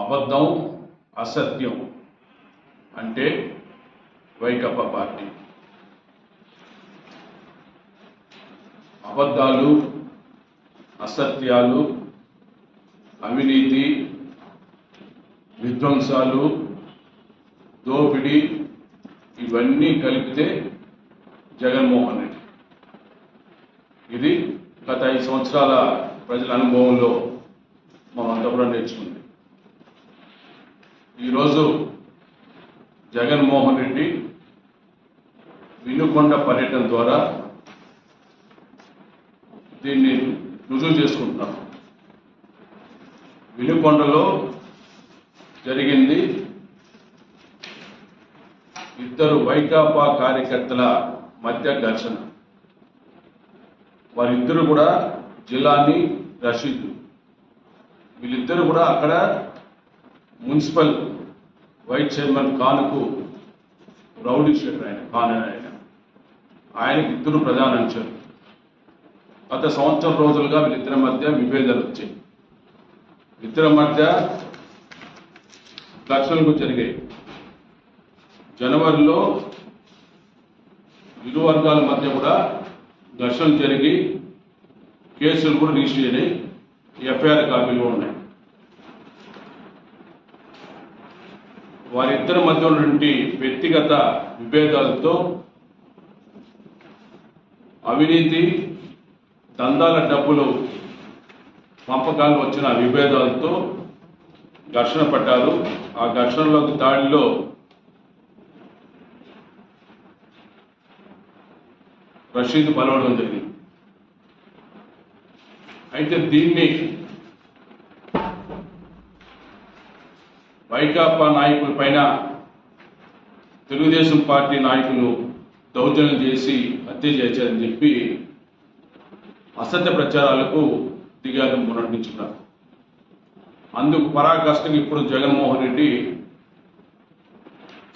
అబద్ధం అసత్యం అంటే వైకప్ప పార్టీ. అబద్ధాలు అసత్యాలు అవినీతి విధ్వంసాలు దోపిడీ ఇవన్నీ కలిపితే జగన్మోహన్ రెడ్డి. ఇది గత ఐదు సంవత్సరాల ప్రజల అనుభవంలో మనంతా కూడా నేర్చుకుంది ఈరోజు జగన్మోహన్ రెడ్డి వినుకొండ పర్యటన ద్వారా దీన్ని రుజువు చేసుకుంటున్నాం వినుకొండలో జరిగింది ఇద్దరు వైకాపా కార్యకర్తల మధ్య ఘర్షణ. వారిద్దరు కూడా జిల్లాని రషీద్ వీళ్ళిద్దరు కూడా అక్కడ మున్సిపల్ వైస్ చైర్మన్ కానుకు రౌడీ షీటర్ ఆయన కాను ఆయన. ఆయనకి ఇద్దరు ప్రధాన అంశాలు గత సంవత్సరం రోజులుగా వీళ్ళిద్దరి మధ్య విభేదాలు వచ్చాయి. ఇద్దరి మధ్య ఘర్షణలు జరిగాయి. జనవరిలో ఇరు వర్గాల మధ్య కూడా ఘర్షణలు జరిగి కేసులు కూడా రిజిస్టర్ అయినాయి. ఎఫ్ఐఆర్ కాపీలు ఉన్నాయి. వారిద్దరి మధ్య ఉన్నటువంటి వ్యక్తిగత విభేదాలతో అవినీతి దందాల డబ్బులు పంపకాలు వచ్చిన విభేదాలతో ఘర్షణ పడ్డారు. ఆ ఘర్షణలోకి దాడిలో రషీద్ బలవడం జరిగింది. అయితే దీన్ని వైకాపా నాయకుల పైన తెలుగుదేశం పార్టీ నాయకులు దౌర్జన్యం చేసి హత్య చేశారని చెప్పి అసత్య ప్రచారాలకు దిగారు మొన్నటి నుంచి కూడా అందుకు పరాకాష్ఠగా ఇప్పుడు జగన్మోహన్ రెడ్డి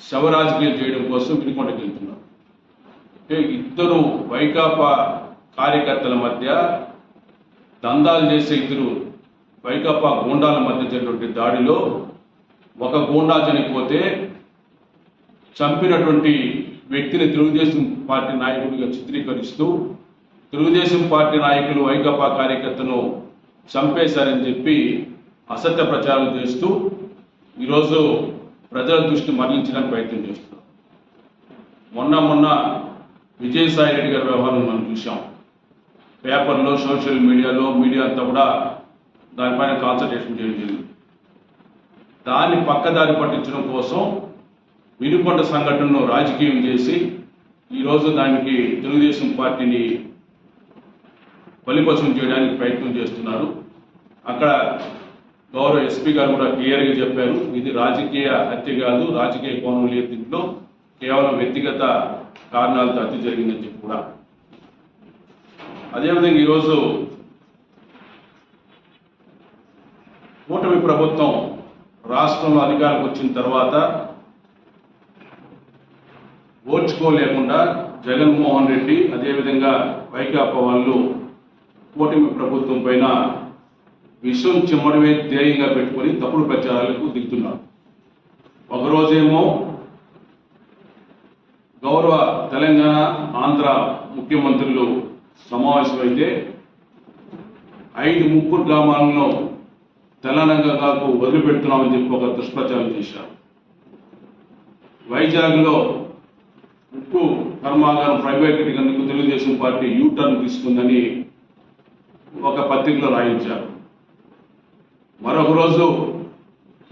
శవరాజకీయం చేయడం కోసం వినుకొండకి వెళ్తున్నారు. ఇద్దరు వైకాపా కార్యకర్తల మధ్య దందాలు చేసే ఇద్దరు వైకాపా గూండాల మధ్య జరిగినటువంటి దాడిలో ఒక గూండా చనిపోతే చంపినటువంటి వ్యక్తిని తెలుగుదేశం పార్టీ నాయకుడిగా చిత్రీకరిస్తూ తెలుగుదేశం పార్టీ నాయకులు వైకాపా కార్యకర్తను చంపేశారని చెప్పి అసత్య ప్రచారం చేస్తూ ఈరోజు ప్రజల దృష్టి మరణించడానికి ప్రయత్నం చేస్తున్నారు. మొన్న మొన్న విజయసాయి రెడ్డి గారి వ్యవహారం మనం చూసాం పేపర్లో సోషల్ మీడియాలో మీడియా అంతా కూడా దానిపైన కాన్సన్ట్రేషన్ చేయడం జరిగింది. దాన్ని పక్కదారి పట్టించడం కోసం వినుకొండ సంఘటనను రాజకీయం చేసి ఈరోజు దానికి తెలుగుదేశం పార్టీని బలిపశం చేయడానికి ప్రయత్నం చేస్తున్నారు. అక్కడ గౌరవ ఎస్పీ గారు కూడా క్లియర్గా చెప్పారు ఇది రాజకీయ హత్య కాదు రాజకీయ కోణం లేదు దీంట్లో కేవలం వ్యక్తిగత కారణాలతో హత్య జరిగిందని చెప్పి కూడా. అదేవిధంగా ఈరోజు కూటమి ప్రభుత్వం రాష్ట్రంలో అధికారికి వచ్చిన తర్వాత ఓర్చుకోలేకుండా జగన్మోహన్ రెడ్డి అదేవిధంగా వైకాపా వాళ్ళు కూటమి ప్రభుత్వం పైన విషం చిమ్మడమే ధ్యేయంగా పెట్టుకొని తప్పుడు ప్రచారాలకు దిగుతున్నారు. ఒకరోజేమో గౌరవ తెలంగాణ ఆంధ్ర ముఖ్యమంత్రులు సమావేశమైతే ఐదు ముగ్గురు గ్రామాలను తెలంగాణకు వదిలిపెడుతున్నామని చెప్పి ఒక దుష్ప్రచారం చేశారు. వైజాగ్లో ఉక్కు కర్మాగారం ప్రైవేటీకరణకు తెలుగుదేశం పార్టీ యూటర్న్ తీసుకుందని ఒక పత్రికలో రాయించారు. మరొక రోజు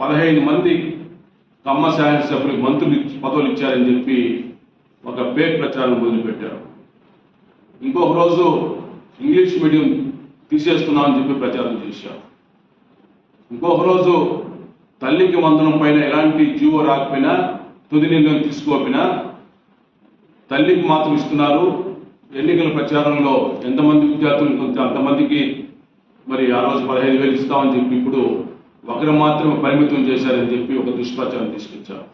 పదహైదు మంది కమ్మ శాసనసభ్యులకు మంత్రులు పదవులు ఇచ్చారని చెప్పి ఒక పేక్ ప్రచారం మొదలుపెట్టారు. ఇంకొక రోజు ఇంగ్లీష్ మీడియం తీసేస్తున్నామని చెప్పి ప్రచారం చేశారు. ఇంకొక రోజు తల్లికి వందనం పైన ఎలాంటి జీవో రాకపోయినా తుది నిర్ణయం తీసుకోకపోయినా తల్లికి మాత్రం ఇస్తున్నారు. ఎన్నికల ప్రచారంలో ఎంతమంది విద్యార్థులు కొంత అంతమందికి మరి ఆ రోజు పదహైదు వేలు ఇస్తామని చెప్పి ఇప్పుడు ఒకరు మాత్రమే పరిమితం చేశారని చెప్పి ఒక దుష్ప్రచారం తీసుకొచ్చారు.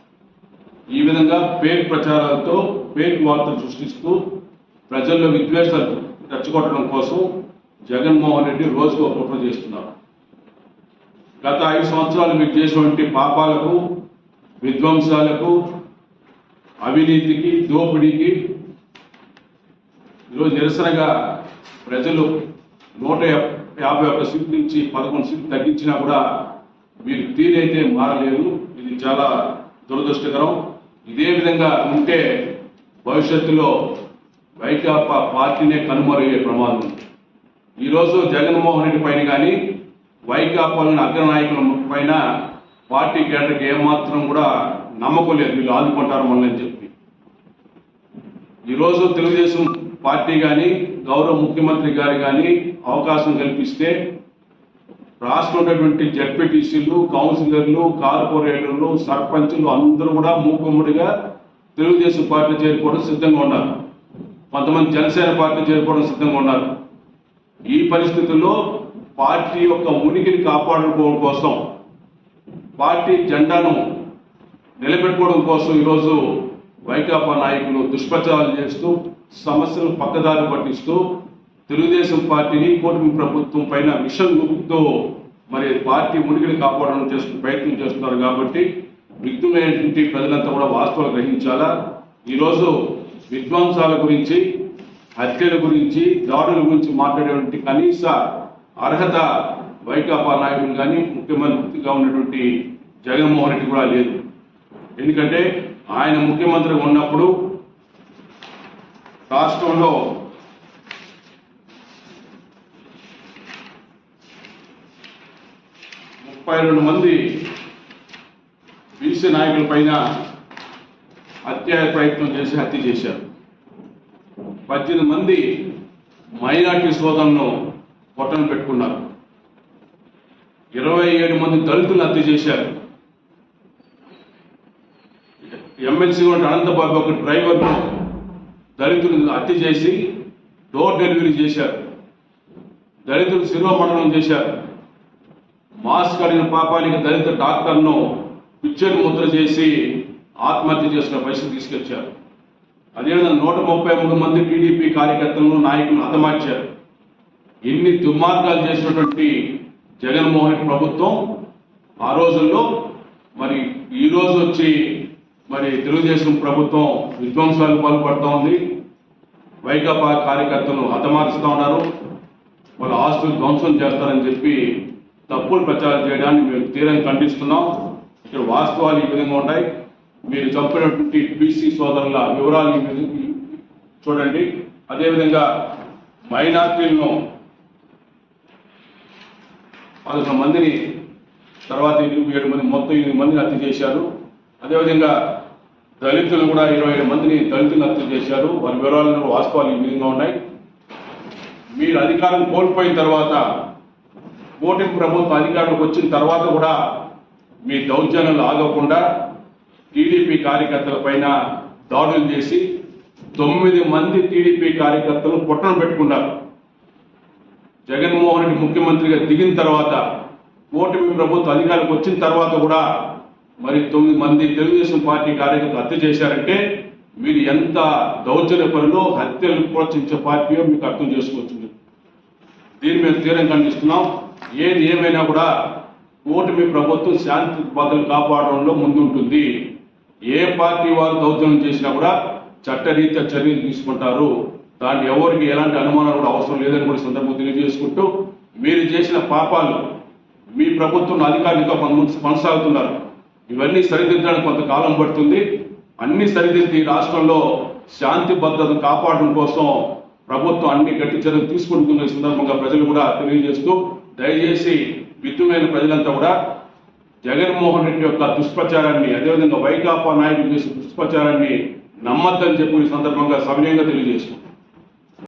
ఈ విధంగా పేక్ ప్రచారాలతో పేక్ వార్తలు సృష్టిస్తూ ప్రజల్లో విద్వేషాలు రెచ్చగొట్టడం కోసం జగన్మోహన్ రెడ్డి రోజుకు ఒక కుట్ర చేస్తున్నారు. గత ఐదు సంవత్సరాలు మీరు చేసినటువంటి పాపాలకు విధ్వంసాలకు అవినీతికి దోపిడీకి ఈరోజు నిరసనగా ప్రజలు నూట యాభై ఒక్క సీట్ నుంచి పదకొండు సీట్లు తగ్గించినా కూడా మీరు తీరైతే మారలేదు. ఇది చాలా దురదృష్టకరం. ఇదే విధంగా ఉంటే భవిష్యత్తులో వైకాపా పార్టీనే కనుమరుగే ప్రమాదం. ఉంది ఈరోజు జగన్మోహన్ రెడ్డి పైన కానీ వైకాపాలోని అగ్రనాయకుల పైన పార్టీ కేటర్కి ఏమాత్రం కూడా నమ్మకం లేదు. వీళ్ళు ఆదుకుంటారు మనల్ని అని చెప్పి. ఈరోజు తెలుగుదేశం పార్టీ కానీ గౌరవ ముఖ్యమంత్రి గారు కానీ అవకాశం కల్పిస్తే రాష్ట్రంలో ఉన్నటువంటి జడ్పీటీసీలు కౌన్సిలర్లు కార్పొరేటర్లు సర్పంచులు అందరూ కూడా మూకుమ్ముడిగా తెలుగుదేశం పార్టీ చేరుకోవడం సిద్ధంగా ఉన్నారు. కొంతమంది జనసేన పార్టీ చేరుకోవడం సిద్ధంగా ఉన్నారు. ఈ పరిస్థితుల్లో పార్టీ యొక్క ఉనికిని కాపాడుకోవడం కోసం పార్టీ జెండాను నిలబెట్టుకోవడం కోసం ఈరోజు వైకాపా నాయకులు దుష్ప్రచారాలు చేస్తూ సమస్యలు పక్కదారి పట్టిస్తూ తెలుగుదేశం పార్టీని కూటమి ప్రభుత్వం పైన మిషన్ గుప్తో మరి పార్టీ ఉనికిని కాపాడడం చేస్తూ ప్రయత్నం చేస్తున్నారు కాబట్టి విఘ్నమైనటువంటి ప్రజలంతా కూడా వాస్తవాలు గ్రహించాలా? ఈరోజు విధ్వంసాల గురించి హత్యల గురించి దాడుల గురించి మాట్లాడేటువంటి కనీస అర్హత వైకాపా నాయకులు కానీ ముఖ్యమంత్రిగా ఉన్నటువంటి జగన్మోహన్ రెడ్డి కూడా లేదు. ఎందుకంటే ఆయన ముఖ్యమంత్రిగా ఉన్నప్పుడు రాష్ట్రంలో ముప్పై రెండు మంది బీసీ నాయకుల పైన హత్య ప్రయత్నం చేసి హత్య చేశారు. పద్దెనిమిది మంది మైనార్టీ సోదరులను పొట్టను పెట్టుకున్నారు. ఇరవై ఏడు మంది దళితులు హత్య చేశారు. ఎమ్మెల్సీ ఉన్న అనంతబాబు ఒక డ్రైవర్ను దళితులను హత్య చేసి డోర్ డెలివరీ చేశారు. దళితులు మండలం చేశారు. మాస్క్ అడిగిన పాపానికి దళిత డాక్టర్ను పిక్చర్ ముద్ర చేసి ఆత్మహత్య చేసిన పరిస్థితి తీసుకొచ్చారు. అదేవిధంగా నూట ముప్పై మూడు మంది టీడీపీ కార్యకర్తలను నాయకులను హతమార్చారు. ఎన్ని దుర్మార్గాలు చేసినటువంటి జగన్మోహన్ ప్రభుత్వం ఆ రోజుల్లో మరి ఈ రోజు వచ్చి మరి తెలుగుదేశం ప్రభుత్వం విధ్వంసాలు పాల్పడుతూ ఉంది. వైకాపా కార్యకర్తలను హతమారుస్తూ ఉన్నారు. వాళ్ళ ఆస్తులు ధ్వంసం చేస్తారని చెప్పి తప్పులు ప్రచారం చేయడాన్ని మేము తీవ్రంగా ఖండిస్తున్నాం. ఇక్కడ వాస్తవాలు ఈ విధంగా ఉంటాయి. మీరు చంపినటువంటి బీసీ సోదరుల వివరాలు విధంగా చూడండి. అదేవిధంగా మైనార్టీలను పదకొండు మందిని తర్వాత ఇరవై ఏడు మంది మొత్తం ఎనిమిది మందిని హత్య చేశారు. అదేవిధంగా దళితులు కూడా ఇరవై ఏడు మందిని దళితులను హత్య చేశారు. వారి వివరాలను వాస్తవాలు ఈ విధంగా ఉన్నాయి. మీరు అధికారం కోల్పోయిన తర్వాత కూటమి ప్రభుత్వం అధికారంలోకి వచ్చిన తర్వాత కూడా మీ దౌర్జన్యాలు ఆగకుండా టీడీపీ కార్యకర్తల పైన దాడులు చేసి తొమ్మిది మంది టీడీపీ కార్యకర్తలు పుట్టను పెట్టుకున్నారు. జగన్మోహన్ రెడ్డి ముఖ్యమంత్రిగా దిగిన తర్వాత ఓటమి ప్రభుత్వం అధికారికి వచ్చిన తర్వాత కూడా మరి తొమ్మిది మంది తెలుగుదేశం పార్టీ కార్యకర్తలు హత్య చేశారంటే మీరు ఎంత దౌర్జన్య పనులు హత్యలు ప్రోత్సహించే పార్టీయో మీకు అర్థం చేసుకోవచ్చు దీని దీన్ని మేము తీవ్రంగా ఖండిస్తున్నాం. ఏది ఏమైనా కూడా ఓటమి ప్రభుత్వం శాంతి భద్రతలు కాపాడడంలో ముందుంటుంది. ఏ పార్టీ వారు దౌర్జన్యం చేసినా కూడా చట్టరీత్యా చర్యలు తీసుకుంటారు. దాంట్లో ఎవరికి ఎలాంటి అనుమానాలు కూడా అవసరం లేదని కూడా ఈ సందర్భంగా తెలియజేసుకుంటూ మీరు చేసిన పాపాలు మీ ప్రభుత్వం అధికారులుగా కొనసాగుతున్నారు. ఇవన్నీ సరిదిద్దడానికి కొంతకాలం పడుతుంది. అన్ని సరిదిద్ది ఈ రాష్ట్రంలో శాంతి భద్రతను కాపాడడం కోసం ప్రభుత్వం అన్ని గట్టి చర్యలు తీసుకుంటున్న సందర్భంగా ప్రజలు కూడా తెలియజేస్తూ దయచేసి విద్యుమైన ప్రజలంతా కూడా జగన్మోహన్ రెడ్డి యొక్క దుష్ప్రచారాన్ని అదేవిధంగా వైకాపా నాయకులు చేసే దుష్ప్రచారాన్ని నమ్మద్దని చెప్పి ఈ సందర్భంగా సవినయంగా తెలియజేస్తున్నాం.